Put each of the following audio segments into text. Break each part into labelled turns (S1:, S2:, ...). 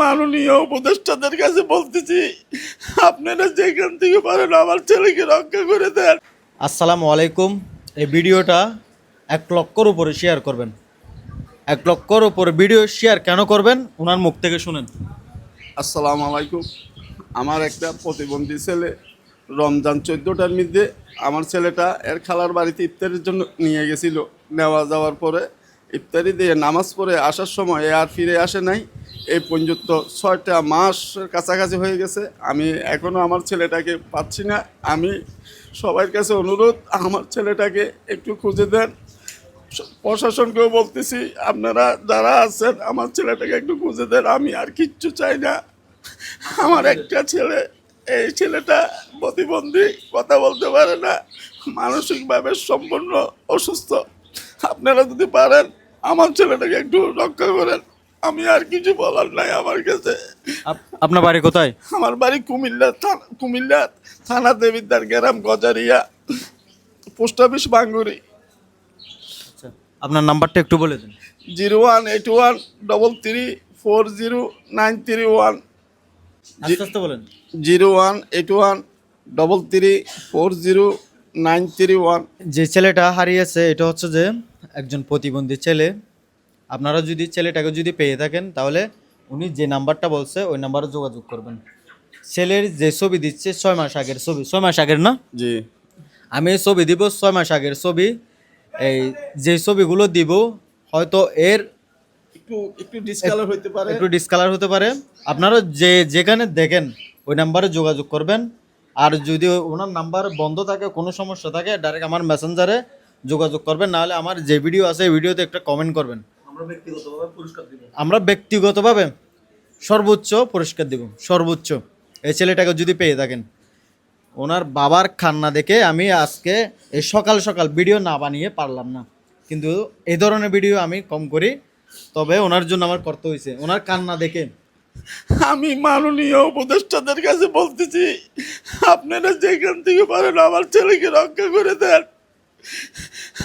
S1: মাননীয় উপদেষ্টাদের কাছে বলতেছি আপনারা যেখান থেকে পারেন আমার ছেলেকে রক্ষা করে দেন।
S2: আসসালামু আলাইকুম। এই ভিডিওটা এক লক্ষর উপরে শেয়ার করবেন। এক লক্ষর উপরে ভিডিও শেয়ার কেন করবেন? ওনার মুখ থেকে শুনেন।
S1: আসসালামু আলাইকুম। আমার একটা প্রতিবন্ধী ছেলে রমজান চোদ্দোটার মধ্যে আমার ছেলেটা এর খালার বাড়িতে ইফতারের জন্য নিয়ে গেছিল। নেওয়া যাওয়ার পরে ইফতারি দিয়ে নামাজ পড়ে আসার সময় এ আর ফিরে আসে নাই। এই পর্যন্ত ছয়টা মাসের কাছাকাছি হয়ে গেছে। আমি এখনও আমার ছেলেটাকে পাচ্ছি না। আমি সবার কাছে অনুরোধ, আমার ছেলেটাকে একটু খুঁজে দেন। প্রশাসনকেও বলতেছি, আপনারা যারা আছেন, আমার ছেলেটাকে একটু খুঁজে দেন। আমি আর কিচ্ছু চাই না। আমার একটা ছেলে, এই ছেলেটা প্রতিবন্ধী, কথা বলতে পারে না। মানসিকভাবে সম্পূর্ণ অসুস্থ। আপনারা যদি পারেন, আমার ছেলেটাকে একটু রক্ষা করেন। আমি আর কিছু বলার নাই আমার কাছে।
S2: আপ- আপনার বাড়ি কোথায়?
S1: আমার বাড়ি কুমিল্লা থানা কুমিল্লা থানা দেবিদ্দার গ্রাম গজারিয়া পোস্ট অফিস বাঙ্গুরি।
S2: আচ্ছা আপনার নাম্বারটা একটু বলে দিন।
S1: Zero one eight one double three four zero nine three one.
S2: আস্তে আস্তে বলেন।
S1: Zero one eight one double three four zero nine three one.
S2: যে ছেলেটা হারিয়েছে এটা হচ্ছে যে একজন প্রতিবন্ধী ছেলে। আপনারা যদি ছেলেটাকে যদি পেয়ে থাকেন তাহলে উনি যে নাম্বারটা বলছে ওই নাম্বারে যোগাযোগ করবেন। ছেলের যে ছবি দিচ্ছে ছয় মাস আগের ছবি। ছয় মাস আগের না?
S1: জি।
S2: আমি এই ছবি দিব ছয় মাস আগের ছবি। এই যে ছবিগুলো দিব হয়তো এর
S1: একটু একটু ডিসকালার হইতে পারে।
S2: একটু ডিসকালার হতে পারে। আপনারা যে যেখানে দেখেন ওই নাম্বারে যোগাযোগ করবেন। আর যদি ওনার নাম্বার বন্ধ থাকে কোনো সমস্যা থাকে ডাইরেক্ট আমার মেসেঞ্জারে যোগাযোগ করবেন। নাহলে আমার যে ভিডিও আছে এই ভিডিওতে একটা কমেন্ট করবেন। আমরা ব্যক্তিগতভাবে সর্বোচ্চ পুরস্কার দিব সর্বোচ্চ। এই ছেলেটাকে যদি পেয়ে থাকেন। ওনার বাবার খান্না দেখে আমি আজকে এই সকাল সকাল ভিডিও না বানিয়ে পারলাম না। কিন্তু এই ধরনের ভিডিও আমি কম করি তবে ওনার জন্য আমার করতে হয়েছে। ওনার কান্না দেখে।
S1: আমি মাননীয় উপদেষ্টাদের কাছে বলতেছি আপনারা যেখান থেকে পারেন আমার ছেলেকে রক্ষা করে দেন।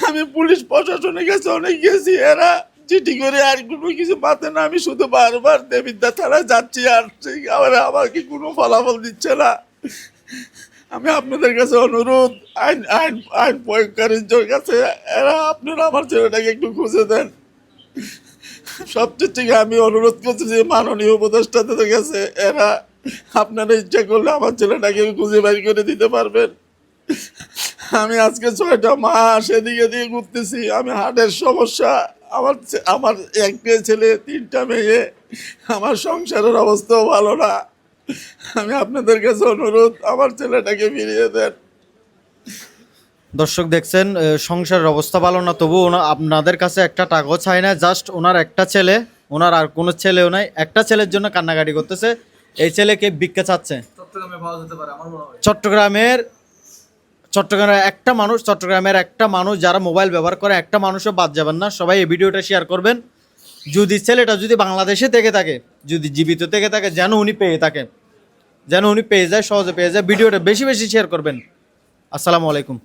S1: আমি পুলিশ প্রশাসনের কাছে অনেক গেছি এরা চিঠি করে আর কোনো কিছু পাতে না, আমি শুধু বারবার দেবিদ্যা থানায় যাচ্ছি আর আবার আমাকে কোনো ফলাফল দিচ্ছে না। আমি আপনাদের কাছে অনুরোধ, আইন আইন আইন প্রয়োগকারীর কাছে, এরা আপনারা আমার ছেলেটাকে একটু খুঁজে দেন। সবচেয়ে থেকে আমি অনুরোধ করছি যে মাননীয় উপদেষ্টাদের কাছে, এরা আপনারা ইচ্ছা করলে আমার ছেলেটাকে খুঁজে বের করে দিতে পারবেন। আমি আজকে ছয়টা মাস এদিকে দিয়ে ঘুরতেছি, আমি হার্টের সমস্যা। আমার আমার একটা ছেলে তিনটা মেয়ে আমার সংসারের অবস্থাও ভালো না। আমি আপনাদের কাছে অনুরোধ আমার ছেলেটাকে ফিরিয়ে দেন।
S2: দর্শক দেখছেন সংসারের অবস্থা ভালো না তবু ওনা আপনাদের কাছে একটা টাকাও চাই না জাস্ট ওনার একটা ছেলে ওনার আর কোনো ছেলেও নাই একটা ছেলের জন্য কান্নাকাটি করতেছে। এই ছেলেকে ভিক্ষা চাচ্ছে। চট্টগ্রামের চট্টগ্রামের একটা মানুষ, চট্টগ্রামের একটা মানুষ যারা মোবাইল ব্যবহার করে, একটা মানুষও বাদ যাবেন না। সবাই এই ভিডিওটা শেয়ার করবেন। যদি ছেলেটা যদি বাংলাদেশে থেকে থাকে, যদি জীবিত থেকে থাকে, যেন উনি পেয়ে থাকেন যেন উনি পেয়ে যায়, সহজে পেয়ে যায়। ভিডিওটা বেশি বেশি শেয়ার করবেন। আসসালামু আলাইকুম।